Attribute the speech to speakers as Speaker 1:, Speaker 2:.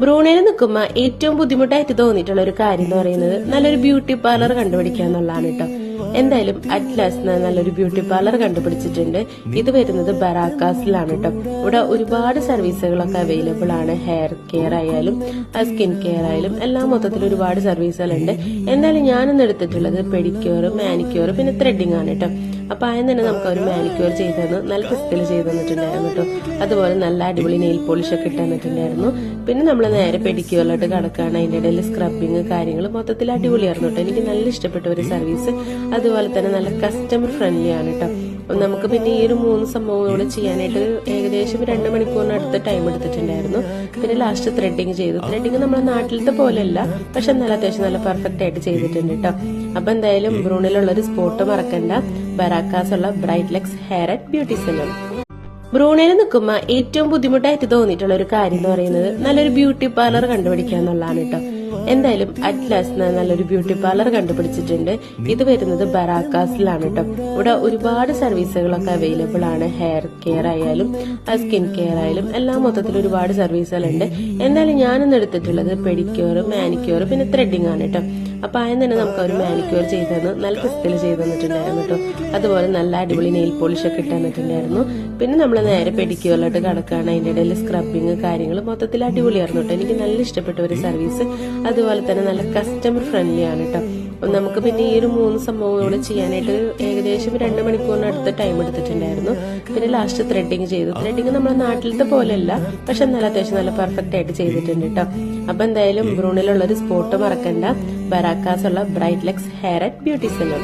Speaker 1: ബ്രൂണയിൽ നിൽക്കുമ്പോൾ ഏറ്റവും ബുദ്ധിമുട്ടായിട്ട് തോന്നിയിട്ടുള്ള ഒരു കാര്യം എന്ന് പറയുന്നത് നല്ലൊരു ബ്യൂട്ടി പാർലർ കണ്ടുപിടിക്കുക എന്നുള്ളതാണ് കേട്ടോ. എന്തായാലും അറ്റ്ലാസ് നല്ലൊരു ബ്യൂട്ടി പാർലർ കണ്ടുപിടിച്ചിട്ടുണ്ട്. ഇത് വരുന്നത് ബറാക്കാസിലാണ് കേട്ടോ. ഇവിടെ ഒരുപാട് സർവീസുകളൊക്കെ അവൈലബിൾ ആണ്. ഹെയർ കെയർ ആയാലും സ്കിൻ കെയർ ആയാലും എല്ലാം മൊത്തത്തിൽ ഒരുപാട് സർവീസുകളുണ്ട്. എന്തായാലും ഞാനിന്ന് എടുത്തിട്ടുള്ളത് പെഡിക്യൂർ മാനിക്യൂർ പിന്നെ ത്രെഡിങ് ആണ് കേട്ടോ. അപ്പൊ ആദ്യം തന്നെ നമുക്ക് ഒരു മാനിക്യൂർ ചെയ്ത് തന്നു നല്ല ക്രിസ്പിൽ ചെയ്ത് തന്നിട്ടുണ്ടായിരുന്നു കേട്ടോ. അതുപോലെ നല്ല അടിപൊളി നെയിൽ പോളിഷ് ഒക്കെ ഇട്ട് തന്നിട്ടുണ്ടായിരുന്നു പിന്നെ നമ്മൾ നേരെ പെഡിക്യൂറിലോട്ട് കിടക്കുകയാണ് അതിന്റെ ഇടയിൽ സ്ക്രബിങ് കാര്യങ്ങൾ മൊത്തത്തിൽ അടിപൊളിയായിരുന്നു കേട്ടോ. എനിക്ക് നല്ല ഇഷ്ടപ്പെട്ട ഒരു സർവീസ് അതുപോലെ തന്നെ നല്ല കസ്റ്റമർ ഫ്രണ്ട്ലി ആണ് കേട്ടോ. നമുക്ക് പിന്നെ ഈ ഒരു മൂന്ന് സംഭവങ്ങൾ ചെയ്യാനായിട്ട് ഏകദേശം രണ്ട് മണിക്കൂറിനടുത്ത് ടൈം എടുത്തിട്ടുണ്ടായിരുന്നു. പിന്നെ ലാസ്റ്റ് ത്രെഡിങ് ചെയ്തു. ത്രെഡിങ് നമ്മുടെ നാട്ടിലത്തെ പോലെയല്ല പക്ഷെ നല്ല അത്യാവശ്യം നല്ല പെർഫെക്റ്റ് ആയിട്ട് ചെയ്തിട്ടുണ്ട് കേട്ടോ. അപ്പൊ എന്തായാലും ബ്രൂണിലുള്ള ഒരു സ്പോട്ട് മറക്കണ്ട. ബറാക്കാസ് ഉള്ള bright lex hair and beauty center ബ്രൂണയിൽ നിൽക്കുമ്പോൾ ഏറ്റവും ബുദ്ധിമുട്ടായിട്ട് തോന്നിയിട്ടുള്ള ഒരു കാര്യം എന്ന് പറയുന്നത് നല്ലൊരു ബ്യൂട്ടി പാർലർ കണ്ടുപിടിക്കുക എന്നുള്ളതാണ് കേട്ടോ എന്തായാലും അറ്റ്ലാസ് നല്ലൊരു ബ്യൂട്ടി പാർലർ കണ്ടുപിടിച്ചിട്ടുണ്ട്. ഇത് വരുന്നത് ബറാക്കാസിലാണ് കേട്ടോ ഇവിടെ ഒരുപാട് സർവീസുകളൊക്കെ അവൈലബിൾ ആണ്. ഹെയർ കെയർ ആയാലും സ്കിൻ കെയർ ആയാലും എല്ലാം മൊത്തത്തിൽ ഒരുപാട് സർവീസുകളുണ്ട് എന്തായാലും ഞാനിന്ന് എടുത്തിട്ടുള്ളത് പെഡിക്യൂർ മാനിക്യൂർ പിന്നെ ത്രെഡിങ് ആണ് കേട്ടോ അപ്പൊ ആദ്യം തന്നെ നമുക്ക് ഒരു മാനിക്യൂർ ചെയ്ത് തന്നു നല്ല ക്രിസ്പിൽ ചെയ്ത് തന്നിട്ടുണ്ടായിരുന്നു കേട്ടോ അതുപോലെ നല്ല അടിപൊളി നെയിൽ പോളിഷ് ഒക്കെ ഇട്ട് തന്നിട്ടുണ്ടായിരുന്നു. പിന്നെ നമ്മൾ നേരെ പെഡിക്യൂറിലോട്ട് കിടക്കുകയാണ് അതിന്റെ ഇടയിൽ സ്ക്രബിങ് കാര്യങ്ങൾ മൊത്തത്തിൽ അടിപൊളിയായിരുന്നു കേട്ടോ എനിക്ക് നല്ല ഇഷ്ടപ്പെട്ട ഒരു സർവീസ് അതുപോലെ തന്നെ നല്ല കസ്റ്റമർ ഫ്രണ്ട്ലി ആണ് കേട്ടോ നമുക്ക് പിന്നെ ഈ ഒരു മൂന്ന് സംഭവങ്ങൾ ചെയ്യാനായിട്ട് ഏകദേശം രണ്ട് മണിക്കൂറിനടുത്ത് ടൈം എടുത്തിട്ടുണ്ടായിരുന്നു. പിന്നെ ലാസ്റ്റ് ത്രെഡിങ് ചെയ്തു. ത്രെഡിങ് നമ്മുടെ നാട്ടിലത്തെ പോലെയല്ല പക്ഷെ നല്ല അത്യാവശ്യം നല്ല പെർഫെക്റ്റ് ആയിട്ട് ചെയ്തിട്ടുണ്ട് കേട്ടോ അപ്പൊ എന്തായാലും ബ്രൂണിലുള്ള ഒരു സ്പോട്ട് മറക്കണ്ട. ബറാക്കാസ് ഉള്ള bright lex hair at beauty salon.